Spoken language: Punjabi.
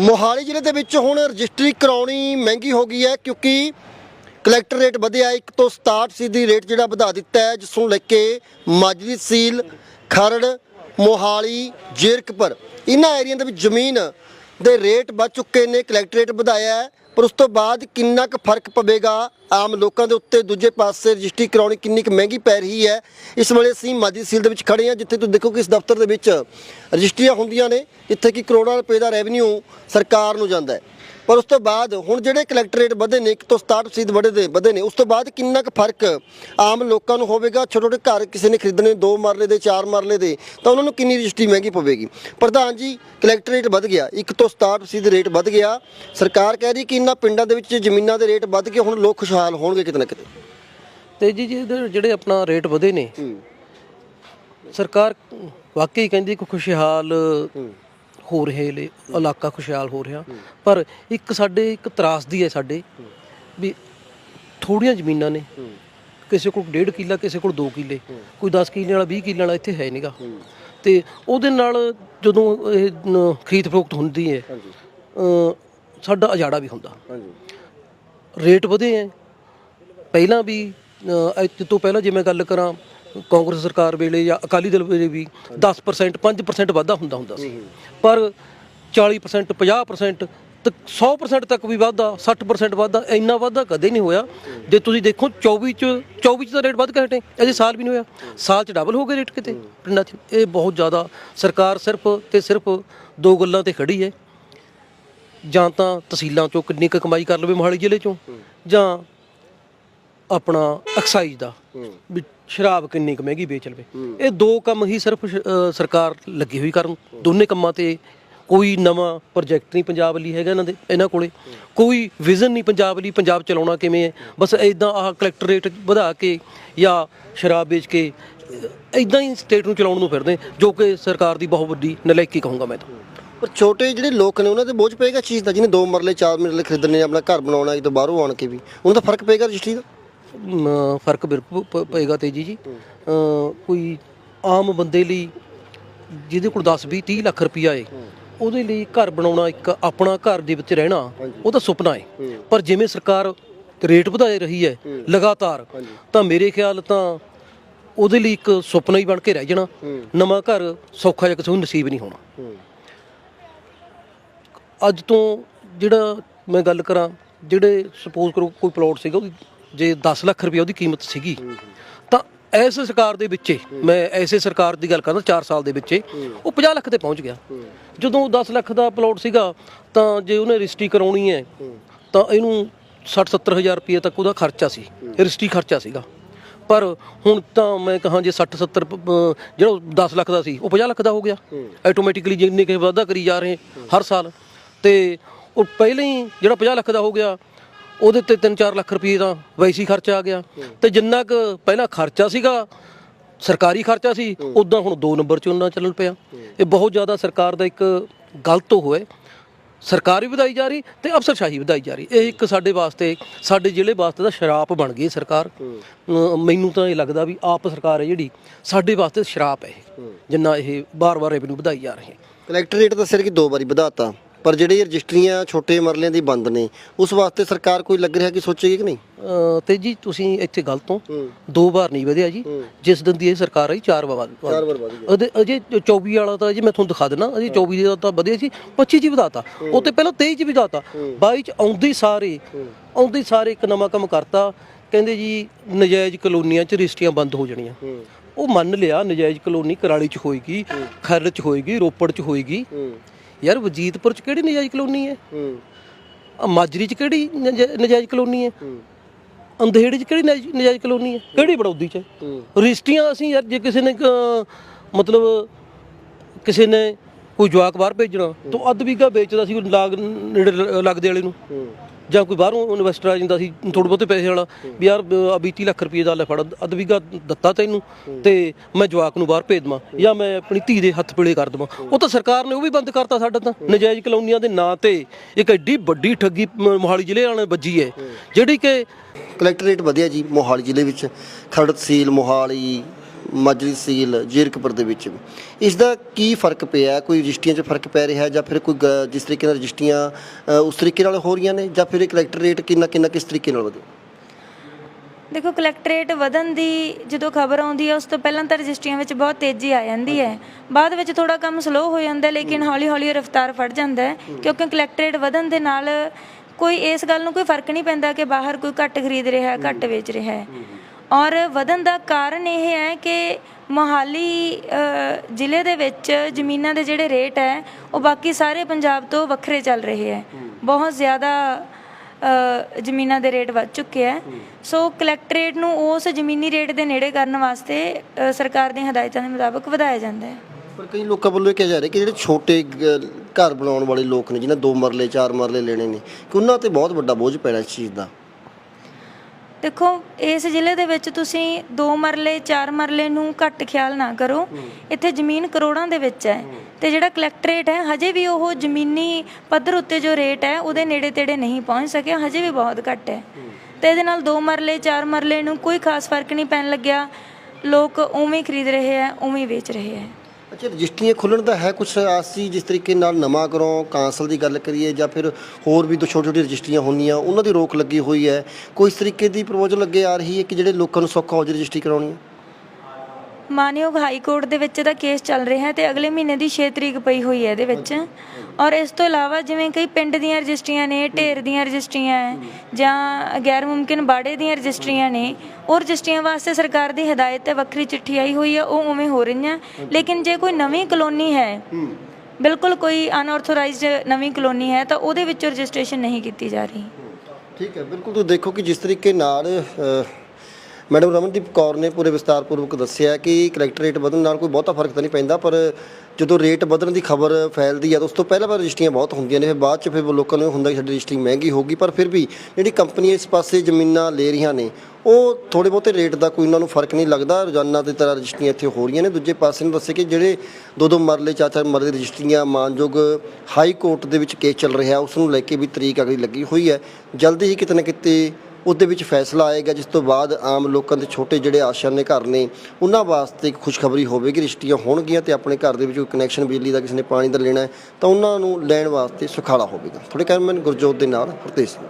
ਮੋਹਾਲੀ ਜ਼ਿਲ੍ਹੇ ਦੇ ਵਿੱਚ ਹੁਣ ਰਜਿਸਟਰੀ ਕਰਾਉਣੀ ਮਹਿੰਗੀ ਹੋ ਗਈ ਹੈ ਕਿਉਂਕਿ ਕਲੈਕਟਰ ਰੇਟ ਵਧਿਆ, ਇੱਕ ਤੋਂ 67 ਫੀਸਦੀ ਰੇਟ ਜਿਹੜਾ ਵਧਾ ਦਿੱਤਾ ਹੈ, ਜਿਸ ਨੂੰ ਲੈ ਕੇ ਮਾਜਰੀ ਸੀਲ, ਖਰੜ, ਮੋਹਾਲੀ, ਜੀਰਕਪੁਰ, ਇਹਨਾਂ ਏਰੀਆ ਦੇ ਵਿੱਚ ਜ਼ਮੀਨ ਦੇ ਰੇਟ ਵੱਧ ਚੁੱਕੇ ਨੇ, ਕਲੈਕਟਰ ਰੇਟ ਵਧਾਇਆ ਹੈ। ਪਰ ਉਸ ਤੋਂ ਬਾਅਦ ਕਿੰਨਾ ਕੁ ਫ਼ਰਕ ਪਵੇਗਾ? ਆਮ ਲੋਕਾਂ ਦੇ ਉੱਤੇ ਦੂਜੇ ਪਾਸੇ ਰਜਿਸਟਰੀ ਕਰਾਉਣੀ ਕਿੰਨੀ ਕੁ ਮਹਿੰਗੀ ਪੈ ਰਹੀ ਹੈ? ਇਸ ਵੇਲੇ ਅਸੀਂ ਮਾਜੀ ਸੀਲ ਦੇ ਵਿੱਚ ਖੜੇ ਹਾਂ, ਜਿੱਥੇ ਤੁਸੀਂ ਦੇਖੋ ਕਿ ਇਸ ਦਫ਼ਤਰ ਦੇ ਵਿੱਚ ਰਜਿਸਟਰੀਆਂ ਹੁੰਦੀਆਂ ਨੇ, ਜਿੱਥੇ ਕਿ ਕਰੋੜਾਂ ਰੁਪਏ ਦਾ ਰੈਵਨਿਊ ਸਰਕਾਰ ਨੂੰ ਜਾਂਦਾ ਹੈ। ਪਰ ਉਸ ਤੋਂ ਬਾਅਦ ਹੁਣ ਜਿਹੜੇ ਕਲੈਕਟਰ ਰੇਟ ਵਧੇ ਨੇ ਇੱਕ ਤੋਂ 67% ਵਧੇ ਦੇ ਵਧੇ ਨੇ ਉਸ ਤੋਂ ਬਾਅਦ ਕਿੰਨਾ ਕੁ ਫ਼ਰਕ ਆਮ ਲੋਕਾਂ ਨੂੰ ਹੋਵੇਗਾ? ਛੋਟੇ ਛੋਟੇ ਘਰ ਕਿਸੇ ਨੇ ਖਰੀਦਣੇ ਦੋ ਮਰਲੇ ਦੇ ਚਾਰ ਮਰਲੇ ਦੇ ਤਾਂ ਉਹਨਾਂ ਨੂੰ ਕਿੰਨੀ ਰਜਿਸਟਰੀ ਮਹਿੰਗੀ ਪਵੇਗੀ? ਪ੍ਰਧਾਨ ਜੀ ਕਲੈਕਟਰ ਰੇਟ ਵਧ ਗਿਆ ਇੱਕ ਤੋਂ 67% ਰੇਟ ਵਧ ਗਿਆ। ਸਰਕਾਰ ਕਹਿ ਰਹੀ ਕਿ ਇਹਨਾਂ ਪਿੰਡਾਂ ਦੇ ਵਿੱਚ ਜ਼ਮੀਨਾਂ ਦੇ ਰੇਟ ਵਧ ਕੇ ਹੁਣ ਲੋਕ ਖੁਸ਼ਹਾਲ ਹੋਣਗੇ ਕਿਤੇ ਨਾ ਕਿਤੇ। ਤੇ ਜੀ ਜਿਹੜੇ ਆਪਣਾ ਰੇਟ ਵਧੇ ਨੇ ਸਰਕਾਰ ਵਾਕਈ ਕਹਿੰਦੀ ਕਿ ਖੁਸ਼ਹਾਲ ਹੋ ਰਹੇ ਨੇ ਇਲਾਕਾ ਖੁਸ਼ਹਾਲ ਹੋ ਰਿਹਾ। ਪਰ ਇੱਕ ਸਾਡੇ ਇੱਕ ਤਰਾਸਦੀ ਹੈ ਸਾਡੇ ਵੀ ਥੋੜੀਆਂ ਜ਼ਮੀਨਾਂ ਨੇ। ਕਿਸੇ ਕੋਲ ਡੇਢ ਕਿੱਲਾ ਕਿਸੇ ਕੋਲ 2 ਕਿੱਲੇ। ਕੋਈ 10 ਕਿੱਲੇ ਵਾਲਾ 20 ਕਿੱਲੇ ਵਾਲਾ ਇੱਥੇ ਹੈ ਨਹੀਂਗਾ ਤੇ ਉਹਦੇ ਨਾਲ ਜਦੋਂ ਇਹ ਖਰੀਦ ਫਰੋਖਤ ਹੁੰਦੀ ਹੈ ਸਾਡਾ ਅਜਾੜਾ ਵੀ ਹੁੰਦਾ। ਰੇਟ ਵਧੇ ਹੈ। ਪਹਿਲਾਂ ਵੀ ਅੱਜ ਤੋਂ ਪਹਿਲਾਂ ਜੇ ਮੈਂ ਗੱਲ ਕਰਾਂ ਕਾਂਗਰਸ ਸਰਕਾਰ ਵੇਲੇ ਜਾਂ ਅਕਾਲੀ ਦਲ ਵੇਲੇ ਵੀ 10% 5% ਵਾਧਾ ਹੁੰਦਾ ਹੁੰਦਾ ਸੀ। ਪਰ 40% 50% ਤੱਕ 100% ਤੱਕ ਵੀ ਵਾਧਾ 60% ਵਾਧਾ, ਇੰਨਾ ਵਾਧਾ ਕਦੇ ਨਹੀਂ ਹੋਇਆ। ਜੇ ਤੁਸੀਂ ਦੇਖੋ 24 ਚ 24 ਚ ਤਾਂ ਰੇਟ ਵੱਧ ਕੇ ਹਟੇ, ਅਜੇ ਸਾਲ ਵੀ ਨਹੀਂ ਹੋਇਆ। ਸਾਲ ਚ ਡਬਲ ਹੋ ਗਏ ਰੇਟ ਕਿਤੇ। ਪਿੰਡਾਂ 'ਚ ਇਹ ਬਹੁਤ ਜ਼ਿਆਦਾ ਸਰਕਾਰ ਸਿਰਫ ਤੇ ਸਿਰਫ ਦੋ ਗੱਲਾਂ ਤੇ ਖੜੀ ਹੈ। ਜਾਂ ਤਾਂ ਤਹਿਸੀਲਾਂ ਚੋਂ ਕਿੰਨੀ ਕੁ ਕਮਾਈ ਕਰ ਲਵੇ ਮੋਹਾਲੀ ਜ਼ਿਲ੍ਹੇ ਚੋਂ, ਜਾਂ ਆਪਣਾ ਐਕਸਾਈਜ਼ ਦਾ ਵੀ ਸ਼ਰਾਬ ਕਿੰਨੀ ਕੁ ਮਹਿੰਗੀ ਵੇਚ ਲਵੇ। ਇਹ ਦੋ ਕੰਮ ਹੀ ਸਿਰਫ ਸਰਕਾਰ ਲੱਗੀ ਹੋਈ ਕਰਨ। ਦੋਨੇ ਕੰਮਾਂ ਤੇ ਕੋਈ ਨਵਾਂ ਪ੍ਰੋਜੈਕਟ ਨਹੀਂ ਪੰਜਾਬ ਲਈ ਹੈਗਾ ਇਹਨਾਂ ਦੇ ਇਹਨਾਂ ਕੋਲੇ। ਕੋਈ ਵਿਜ਼ਨ ਨਹੀਂ ਪੰਜਾਬ ਲਈ ਪੰਜਾਬ ਚਲਾਉਣਾ ਕਿਵੇਂ ਹੈ। ਬਸ ਇਦਾਂ ਆਹ ਕਲੈਕਟਰ ਰੇਟ ਵਧਾ ਕੇ ਜਾਂ ਸ਼ਰਾਬ ਵੇਚ ਕੇ ਇਦਾਂ ਹੀ ਸਟੇਟ ਨੂੰ ਚਲਾਉਣ ਨੂੰ ਫਿਰਦੇ। ਜੋ ਕਿ ਸਰਕਾਰ ਦੀ ਬਹੁਤ ਵੱਡੀ ਨਲਾਇਕੀ ਕਹੂੰਗਾ ਮੈਂ ਤਾਂ। ਪਰ ਛੋਟੇ ਜਿਹੜੇ ਲੋਕ ਨੇ ਉਹਨਾਂ ਤੇ ਬੋਝ ਪਏਗਾ ਚੀਜ਼ ਦਾ ਜਿਹਨੇ ਦੋ ਮਰਲੇ ਚਾਰ ਮਰਲੇ ਖਰੀਦਣੇ ਆਪਣਾ ਘਰ ਬਣਾਉਣਾ ਜਦੋਂ ਬਾਹਰੋਂ ਆਣ ਕੇ ਵੀ। ਉਹਨਾਂ ਦਾ ਫ਼ਰਕ ਪਏਗਾ ਰਜਿਸਟਰੀ ਦਾ। ਫ਼ਰਕ ਬਿਲਕੁਲ ਪ- ਪਏਗਾ ਤੇਜੀ ਜੀ। ਅ, ਕੋਈ ਆਮ ਬੰਦੇ ਲਈ ਜਿਹਦੇ ਕੋਲ 10 20 30 ਲੱਖ ਰੁਪਈਆ ਏ ਉਹਦੇ ਲਈ ਘਰ ਬਣਾਉਣਾ ਇੱਕ ਆਪਣਾ ਘਰ ਦੇ ਵਿੱਚ ਰਹਿਣਾ ਉਹ ਤਾਂ ਸੁਪਨਾ ਏ। ਪਰ ਜਿਵੇਂ ਸਰਕਾਰ ਰੇਟ ਵਧਾਏ ਰਹੀ ਹੈ। ਲਗਾਤਾਰ ਤਾਂ ਮੇਰੇ ਖਿਆਲ ਤਾਂ ਉਹਦੇ ਲਈ ਇੱਕ ਸੁਪਨਾ ਹੀ ਬਣ ਕੇ ਰਹਿ ਜਾਣਾ। ਨਵਾਂ ਘਰ ਸੌਖਾ ਜਿਹਾ ਕਿਸੇ ਨੂੰ ਨਸੀਬ ਨਹੀਂ ਹੋਣਾ। ਅੱਜ ਤੋਂ ਜਿਹੜਾ ਮੈਂ ਗੱਲ ਕਰਾਂ ਜਿਹੜੇ ਸਪੋਜ਼ ਕਰੋ ਕੋਈ ਪਲਾਟ ਸੀਗਾ ਉਹਦੀ ਜੇ 10 ਲੱਖ ਰੁਪਏ ਉਹਦੀ ਕੀਮਤ ਸੀਗੀ, ਤਾਂ ਇਸ ਸਰਕਾਰ ਦੇ ਵਿੱਚ, ਮੈਂ ਐਸੇ ਸਰਕਾਰ ਦੀ ਗੱਲ ਕਰਦਾ 4 ਸਾਲ ਦੇ ਵਿੱਚ, ਉਹ 50 ਲੱਖ ਤੇ ਪਹੁੰਚ ਗਿਆ। ਜਦੋਂ 10 ਲੱਖ ਦਾ ਪਲਾਟ ਸੀਗਾ, ਤਾਂ ਜੇ ਉਹਨੇ ਰਜਿਸਟਰੀ ਕਰਾਉਣੀ ਹੈ, ਤਾਂ ਇਹਨੂੰ 60 70 ਹਜ਼ਾਰ ਰੁਪਏ ਤੱਕ ਉਹਦਾ ਖਰਚਾ ਸੀ, ਰਜਿਸਟਰੀ ਖਰਚਾ ਸੀਗਾ। ਪਰ ਹੁਣ ਤਾਂ ਮੈਂ ਕਹਾਂ ਜੇ 60 70 ਪ- ਪ- ਜਿਹੜਾ 10 ਲੱਖ ਦਾ ਸੀ, ਉਹ 50 ਲੱਖ ਦਾ ਹੋ ਗਿਆ। ਆਟੋਮੈਟਿਕਲੀ ਜਿੰਨੇ ਕਿ ਵਾਧਾ ਕਰੀ ਜਾ ਰਹੇ ਹਰ ਸਾਲ। ਤੇ ਉਹ ਪਹਿਲਾਂ ਹੀ ਜਿਹੜਾ 50 ਲੱਖ ਦਾ ਹੋ ਗਿਆ ਉਹਦੇ ਤੇ 3-4 ਲੱਖ ਰੁਪਏ ਦਾ ਵੈਸੀ ਖਰਚਾ ਆ ਗਿਆ। ਤੇ ਜਿੰਨਾ ਕੁ ਪਹਿਲਾਂ ਖਰਚਾ ਸੀਗਾ, ਸਰਕਾਰੀ ਖਰਚਾ ਸੀ ਉਦਾਂ ਹੁਣ 2 ਨੰਬਰ 'ਚ ਉਹਨਾਂ ਚੱਲਣ ਪਿਆ। ਇਹ ਬਹੁਤ ਜ਼ਿਆਦਾ ਸਰਕਾਰ ਦਾ ਇੱਕ ਗਲਤ ਹੋਇਆ। ਸਰਕਾਰ ਵੀ ਵਧਾਈ ਜਾ ਰਹੀ ਤੇ ਅਫਸਰਸ਼ਾਹੀ ਵਧਾਈ ਜਾ ਰਹੀ। ਇਹ ਇੱਕ ਸਾਡੇ ਵਾਸਤੇ, ਸਾਡੇ ਜ਼ਿਲ੍ਹੇ ਵਾਸਤੇ ਦਾ ਸ਼ਰਾਪ ਬਣ ਗਈ ਸਰਕਾਰ। ਮੈਨੂੰ ਤਾਂ ਇਹ ਲੱਗਦਾ ਵੀ ਆਪ ਸਰਕਾਰ ਹੈ ਜਿਹੜੀ, ਸਾਡੇ ਵਾਸਤੇ ਸ਼ਰਾਪ ਹੈ ਇਹ, ਜਿੰਨਾ ਇਹ ਬਾਰ-ਬਾਰ ਰੈਵਨਿਊ ਵਧਾਈ ਜਾ ਰਹੀ ਹੈ। ਕਲੈਕਟਰ ਰੇਟ ਸਿਰ ਕਿ ਦੋ ਵਾਰੀ ਵਧਾਤਾ। ਪਰ ਜਿਹੜੀ ਰਜਿਸਟਰੀਆਂ ਛੋਟੇ ਮਰਲਿਆਂ ਦੀ ਬੰਦ ਨੇ ਉਸ ਵਾਸਤੇ ਸਰਕਾਰ ਕੋਈ ਲੱਗ ਰਿਹਾ ਕਿ ਸੋਚੇਗੀ ਕਿ ਨਹੀਂ? ਤੇ ਜੀ ਤੁਸੀਂ ਇੱਥੇ ਗਲਤ ਹੋ। ਦੋ ਵਾਰ ਨਹੀਂ ਵਧਿਆ ਜੀ। ਜਿਸ ਦਿਨ ਦੀ ਇਹ ਸਰਕਾਰ ਆਈ ਚਾਰ ਵਾਰ ਚਾਰ ਵਾਰ ਵਧ ਗਿਆ ਅਜੇ 24 ਵਾਲਾ ਤਾਂ ਜੀ ਮੈਂ ਤੁਹਾਨੂੰ ਦਿਖਾ ਦਿੰਦਾ ਅਜੇ 24 ਦਾ ਤਾਂ ਵਧਿਆ ਸੀ 25 ਚ ਹੀ ਵਧਾਤਾ। ਉਹ ਤੇ ਪਹਿਲਾਂ 23 ਚ ਵੀ ਵਧਾਤਾ। 22 ਚ ਆਉਂਦੇ ਸਾਰੇ ਆਉਂਦੇ ਸਾਰੇ ਇੱਕ ਨਵਾਂ ਕੰਮ ਕਰਤਾ। ਕਹਿੰਦੇ ਜੀ ਨਜਾਇਜ਼ ਕਲੋਨੀਆਂ ਚ ਰਜਿਸਟਰੀਆਂ ਬੰਦ ਹੋ ਜਾਣੀਆਂ। ਉਹ ਮੰਨ ਲਿਆ ਨਜਾਇਜ਼ ਕਲੋਨੀ ਕਰਾਲੀ ਚ ਹੋਏਗੀ ਖਰੜ ਚ ਹੋਏਗੀ ਰੋਪੜ ਚ ਹੋਏਗੀ। ਯਾਰ ਵਜੀਦਪੁਰ ਚ ਕਿਹੜੀ ਨਜਾਇਜ਼ ਕਲੋਨੀ ਹੈ? ਹੂੰ। ਆ ਮਾਜਰੀ ਚ ਕਿਹੜੀ ਨਜਾ- ਨਜਾਇਜ਼ ਕਲੋਨੀ ਹੈ? ਅੰਧੇੜੀ ਚ ਕਿਹੜੀ ਨਜ- ਨਜਾਇਜ਼ ਕਲੋਨੀ ਹੈ? ਕਿਹੜੀ ਬੜੌਦੀ ਚ? ਰਜਿਸਟਰੀਆਂ ਅਸੀਂ ਯਾਰ ਜੇ ਕਿਸੇ ਨੇ ਮਤਲਬ ਕਿਸੇ ਨੇ ਕੋਈ ਜਵਾਕ ਬਾਹਰ ਭੇਜਣਾ ਤਾਂ ਅੱਧ ਵੀਗਾ ਵੇਚਦਾ ਸੀ ਕੋਈ ਲਾਗ ਨੇੜੇ ਲ- ਲੱਗਦੇ ਵਾਲੇ ਨੂੰ। ਜਾਂ ਕੋਈ ਬਾਹਰੋਂ ਇਨਵੈਸਟਰ ਆ ਜਾਂਦਾ ਸੀ ਥੋੜੇ ਬਹੁਤੇ ਪੈਸੇ ਵਾਲਾ ਵੀ ਯਾਰ ਆ 20 ਲੱਖ ਰੁਪਏ ਦਾ ਲੈ ਫੜ ਅੱਧ ਵੀਗਾ ਦਿੱਤਾ ਤੈਨੂੰ ਤੇ ਮੈਂ ਜਵਾਕ ਨੂੰ ਬਾਹਰ ਭੇਜ ਦਵਾਂ ਜਾਂ ਮੈਂ ਆਪਣੀ ਧੀ ਦੇ ਹੱਥ ਪੀਲੇ ਕਰ ਦਵਾਂ। ਉਹ ਤਾਂ ਸਰਕਾਰ ਨੇ ਉਹ ਵੀ ਬੰਦ ਕਰਤਾ ਸਾਡਾ ਤਾਂ ਨਜਾਇਜ਼ ਕਲੋਨੀਆਂ ਦੇ ਨਾਂ ਤੇ ਇੱਕ ਐਡੀ ਵੱਡੀ ਠੱਗੀ ਮੋਹਾਲੀ ਜ਼ਿਲ੍ਹੇ ਵਾਲੇ ਵੱਜੀ ਹੈ ਜਿਹੜੀ ਕਿ ਕਲੈਕਟਰ ਰੇਟ ਵਧਿਆ ਜੀ ਮੋਹਾਲੀ ਜ਼ਿਲ੍ਹੇ ਵਿੱਚ ਖਰੜ ਤਹਿਸੀਲ ਮੋਹਾਲੀ ਮਾਜਰੀ ਸੀਲ ਜੀਰਕਪੁਰ ਦੇ ਵਿੱਚ। ਇਸ ਦਾ ਕੀ ਫ਼ਰਕ ਪਿਆ? ਕੋਈ ਰਜਿਸਟਰੀਆਂ 'ਚ ਫ਼ਰਕ ਪੈ ਰਿਹਾ ਜਾਂ ਫਿਰ ਕੋਈ ਗ- ਜਿਸ ਤਰੀਕੇ ਨਾਲ ਰਜਿਸਟਰੀਆਂ ਅ, ਉਸ ਤਰੀਕੇ ਨਾਲ ਹੋ ਰਹੀਆਂ ਨੇ ਜਾਂ ਫਿਰ ਇਹ ਕਲੈਕਟਰ ਰੇਟ ਕਿੰਨਾ ਕਿੰਨਾ ਕਿਸ ਤਰੀਕੇ ਨਾਲ ਵਧੇ? ਦੇਖੋ ਕਲੈਕਟਰੇਟ ਵਧਣ ਦੀ ਜਦੋਂ ਖਬਰ ਆਉਂਦੀ ਹੈ ਉਸ ਤੋਂ ਪਹਿਲਾਂ ਤਾਂ ਰਜਿਸਟਰੀਆਂ ਵਿੱਚ ਬਹੁਤ ਤੇਜ਼ੀ ਆ ਜਾਂਦੀ ਹੈ। ਬਾਅਦ ਵਿੱਚ ਥੋੜਾ ਕੰਮ ਸਲੋ ਹੋ ਜਾਂਦਾ ਹੈ, ਲੇਕਿਨ ਹੌਲੀ ਹੌਲੀ ਰਫ਼ਤਾਰ ਫੜ ਜਾਂਦਾ ਹੈ ਕਿਉਂਕਿ ਕਲੈਕਟਰੇਟ ਵਧਣ ਦੇ ਨਾਲ ਕੋਈ ਇਸ ਗੱਲ ਨੂੰ ਕੋਈ ਫ਼ਰਕ ਨਹੀਂ ਪੈਂਦਾ ਕਿ ਬਾਹਰ ਕੋਈ ਘੱਟ ਖਰੀਦ ਰਿਹਾ ਹੈ। ਘੱਟ ਵੇਚ ਰਿਹਾ ਹੈ। ਔਰ ਵਧਣ ਦਾ ਕਾਰਨ ਇਹ ਹੈ ਕਿ ਮੋਹਾਲੀ ਜ਼ਿਲ੍ਹੇ ਦੇ ਵਿੱਚ ਜ਼ਮੀਨਾਂ ਦੇ ਜਿਹੜੇ ਰੇਟ ਹੈ ਉਹ ਬਾਕੀ ਸਾਰੇ ਪੰਜਾਬ ਤੋਂ ਵੱਖਰੇ ਚੱਲ ਰਹੇ ਹੈ। ਬਹੁਤ ਜ਼ਿਆਦਾ ਜ਼ਮੀਨਾਂ ਦੇ ਰੇਟ ਵੱਧ ਚੁੱਕੇ ਹੈ। ਸੋ ਕਲੈਕਟਰੇਟ ਨੂੰ ਉਸ ਜ਼ਮੀਨੀ ਰੇਟ ਦੇ ਨੇੜੇ ਕਰਨ ਵਾਸਤੇ ਸਰਕਾਰ ਦੀਆਂ ਹਦਾਇਤਾਂ ਦੇ ਮੁਤਾਬਕ ਵਧਾਇਆ ਜਾਂਦਾ ਹੈ। ਪਰ ਕਈ ਲੋਕਾਂ ਵੱਲੋਂ ਇਹ ਕਿਹਾ ਜਾ ਰਿਹਾ ਕਿ ਜਿਹੜੇ ਛੋਟੇ ਘਰ ਬਣਾਉਣ ਵਾਲੇ ਲੋਕ ਨੇ ਜਿਨ੍ਹਾਂ ਦੋ ਮਰਲੇ ਚਾਰ ਮਰਲੇ ਲੈਣੇ ਨੇ ਕਿ ਉਹਨਾਂ ਤੇ ਬਹੁਤ ਵੱਡਾ ਬੋਝ ਪੈਣਾ ਇਸ ਚੀਜ਼ ਦਾ। ਦੇਖੋ ਇਸ ਜ਼ਿਲ੍ਹੇ ਦੇ ਵਿੱਚ ਤੁਸੀਂ 2 ਮਰਲੇ 4 ਮਰਲੇ ਨੂੰ ਘੱਟ ਖਿਆਲ ਨਾ ਕਰੋ। ਇੱਥੇ ਜ਼ਮੀਨ ਕਰੋੜਾਂ ਦੇ ਵਿੱਚ ਹੈ ਤੇ ਜਿਹੜਾ ਕਲੈਕਟਰੇਟ ਹੈ ਹਜੇ ਵੀ ਉਹ ਜ਼ਮੀਨੀ ਪੱਧਰ ਉੱਤੇ ਜੋ ਰੇਟ ਹੈ ਉਹਦੇ ਨੇੜੇ ਤੇੜੇ ਨਹੀਂ ਪਹੁੰਚ ਸਕਿਆ ਹਜੇ ਵੀ ਬਹੁਤ ਘੱਟ ਹੈ। ਤੇ ਇਹਦੇ ਨਾਲ 2 ਮਰਲੇ 4 ਮਰਲੇ ਨੂੰ ਕੋਈ ਖਾਸ ਫ਼ਰਕ ਨਹੀਂ ਪੈਣ ਲੱਗਿਆ। ਲੋਕ ਉਵੇਂ ਹੀ ਖਰੀਦ ਰਹੇ ਹੈ ਉਵੇਂ ਹੀ ਵੇਚ ਰਹੇ ਹੈ। ਅੱਛਾ ਰਜਿਸਟਰੀਆਂ ਖੁੱਲਣ ਦਾ ਹੈ ਕੁਝ ਆਸ ਸੀ ਜਿਸ ਤਰੀਕੇ ਨਾਲ ਨਵਾਂ ਕਰੋ ਕਾਂਸਲ ਦੀ ਗੱਲ ਕਰੀਏ ਜਾਂ ਫਿਰ ਹੋਰ ਵੀ ਦੋ ਛੋਟੀ ਛੋਟੀ ਰਜਿਸਟਰੀਆਂ ਹੁੰਦੀਆਂ ਉਹਨਾਂ ਦੀ ਰੋਕ ਲੱਗੀ ਹੋਈ ਹੈ। ਕੋਈ ਇਸ ਤਰੀਕੇ ਦੀ ਪ੍ਰਪੋਜ਼ਲ ਅੱਗੇ ਆ ਰਹੀ ਹੈ ਕਿ ਜਿਹੜੇ ਲੋਕਾਂ ਨੂੰ ਸੌਖਾ ਹੋ ਜੇ ਰਜਿਸਟਰੀ ਕਰਾਉਣੀ? ਹੈ ਮਾਨਯੋਗ ਹਾਈ ਕੋਰਟ ਦੇ ਵਿੱਚ ਦਾ ਕੇਸ ਚੱਲ ਰਿਹਾ ਹੈ ਤੇ ਅਗਲੇ ਮਹੀਨੇ ਦੀ 6 ਤਰੀਕ ਪਈ ਹੋਈ ਹੈ ਇਹਦੇ ਵਿੱਚ। ਔਰ ਇਸ ਤੋਂ ਇਲਾਵਾ ਜਿਵੇਂ ਕਈ ਪਿੰਡ ਦੀਆਂ ਰਜਿਸਟਰੀਆਂ ਨੇ ਢੇਰ ਦੀਆਂ ਰਜਿਸਟਰੀਆਂ ਹੈ ਜਾਂ ਗੈਰ ਮੁਮਕਿਨ ਬਾੜੇ ਦੀਆਂ ਰਜਿਸਟਰੀਆਂ ਨੇ ਉਹ ਰਜਿਸਟਰੀਆਂ ਵਾਸਤੇ ਸਰਕਾਰ ਦੀ ਹਦਾਇਤ ਤੇ ਵੱਖਰੀ ਚਿੱਠੀ ਆਈ ਹੋਈ ਹੈ ਉਹ ਉਵੇਂ ਹੋ ਰਹੀਆਂ। ਲੇਕਿਨ ਜੇ ਕੋਈ ਨਵੀਂ ਕਲੋਨੀ ਹੈ ਬਿਲਕੁਲ ਕੋਈ ਅਨਆਰਥੋਰਾਈਜ਼ਡ ਨਵੀਂ ਕਲੋਨੀ ਹੈ ਤਾਂ ਉਹਦੇ ਵਿੱਚ ਰਜਿਸਟ੍ਰੇਸ਼ਨ ਨਹੀਂ ਕੀਤੀ ਜਾ ਰਹੀ। ਠੀਕ ਹੈ ਬਿਲਕੁਲ ਤੁਸੀਂ ਦੇਖੋ ਕਿ ਜਿਸ ਤਰੀਕੇ ਨਾਲ ਮੈਡਮ ਰਮਨਦੀਪ ਕੌਰ ਨੇ ਪੂਰੇ ਵਿਸਤਾਰਪੂਰਵਕ ਦੱਸਿਆ ਕਿ ਕਲੈਕਟਰ ਰੇਟ ਵਧਣ ਨਾਲ ਕੋਈ ਬਹੁਤਾ ਫ਼ਰਕ ਤਾਂ ਨਹੀਂ ਪੈਂਦਾ, ਪਰ ਜਦੋਂ ਰੇਟ ਵਧਣ ਦੀ ਖਬਰ ਫੈਲਦੀ ਹੈ ਤਾਂ ਉਸ ਤੋਂ ਪਹਿਲਾਂ ਪਰ ਰਜਿਸਟਰੀਆਂ ਬਹੁਤ ਹੁੰਦੀਆਂ ਨੇ, ਫਿਰ ਬਾਅਦ ਚ ਫਿਰ ਲੋਕਾਂ ਨੂੰ ਇਹ ਹੁੰਦਾ ਕਿ ਸਾਡੀ ਰਜਿਸਟਰੀ ਮਹਿੰਗੀ ਹੋਗੀ ਪਰ ਫਿਰ ਵੀ ਜਿਹੜੀ ਕੰਪਨੀਆਂ ਇਸ ਪਾਸੇ ਜ਼ਮੀਨਾਂ ਲੈ ਰਹੀਆਂ ਨੇ, ਉਹ ਥੋੜੇ ਬਹੁਤੇ ਰੇਟ ਦਾ ਕੋਈ ਉਹਨਾਂ ਨੂੰ ਫ਼ਰਕ ਨਹੀਂ ਲੱਗਦਾ, ਰੋਜ਼ਾਨਾ ਦੀ ਤਰ੍ਹਾਂ ਰਜਿਸਟਰੀਆਂ ਇੱਥੇ ਹੋ ਰਹੀਆਂ ਨੇ। ਦੂਜੇ ਪਾਸੇ ਨੂੰ ਦੱਸੇ ਕਿ ਜਿਹੜੇ ਦੋ ਦੋ ਮਰਲੇ, ਚਾਰ ਚਾਰ ਮਰਲੇ ਰਜਿਸਟਰੀਆਂ ਮਾਨਯੋਗ ਹਾਈ ਕੋਰਟ ਦੇ ਵਿੱਚ ਕੇਸ ਚੱਲ ਰਿਹਾ, ਉਸ ਨੂੰ ਲੈ ਕੇ ਵੀ ਤਰੀਕ ਅਗਲੀ ਲੱਗੀ ਹੋਈ ਹੈ। ਜਲਦੀ ਹੀ ਕਿਤੇ ਨਾ ਕਿਤੇ ਉਹਦੇ ਵਿੱਚ ਫੈਸਲਾ ਆਏਗਾ, ਜਿਸ ਤੋਂ ਬਾਅਦ ਆਮ ਲੋਕਾਂ ਦੇ ਛੋਟੇ ਜਿਹੜੇ ਆਸ਼ਰਮ ਨੇ ਘਰ ਨੇ, ਉਹਨਾਂ ਵਾਸਤੇ ਇੱਕ ਖੁਸ਼ਖਬਰੀ ਹੋਵੇਗੀ ਰਜਿਸਟਰੀਆਂ ਹੋਣਗੀਆਂ ਤੇ ਆਪਣੇ ਘਰ ਦੇ ਵਿੱਚ ਕੋਈ ਕਨੈਕਸ਼ਨ ਬਿਜਲੀ ਦਾ ਕਿਸੇ ਨੇ ਪਾਣੀ ਦਾ ਲੈਣਾ ਤਾਂ ਉਹਨਾਂ ਨੂੰ ਲੈਣ ਵਾਸਤੇ ਸੁਖਾਲਾ ਹੋਵੇਗਾ। ਥੋੜੇ ਕੈਮਰਾਮੈਨ ਗੁਰਜੋਤ ਦੇ ਨਾਲ ਹਰਤੇਜ ਸਿੰਘ।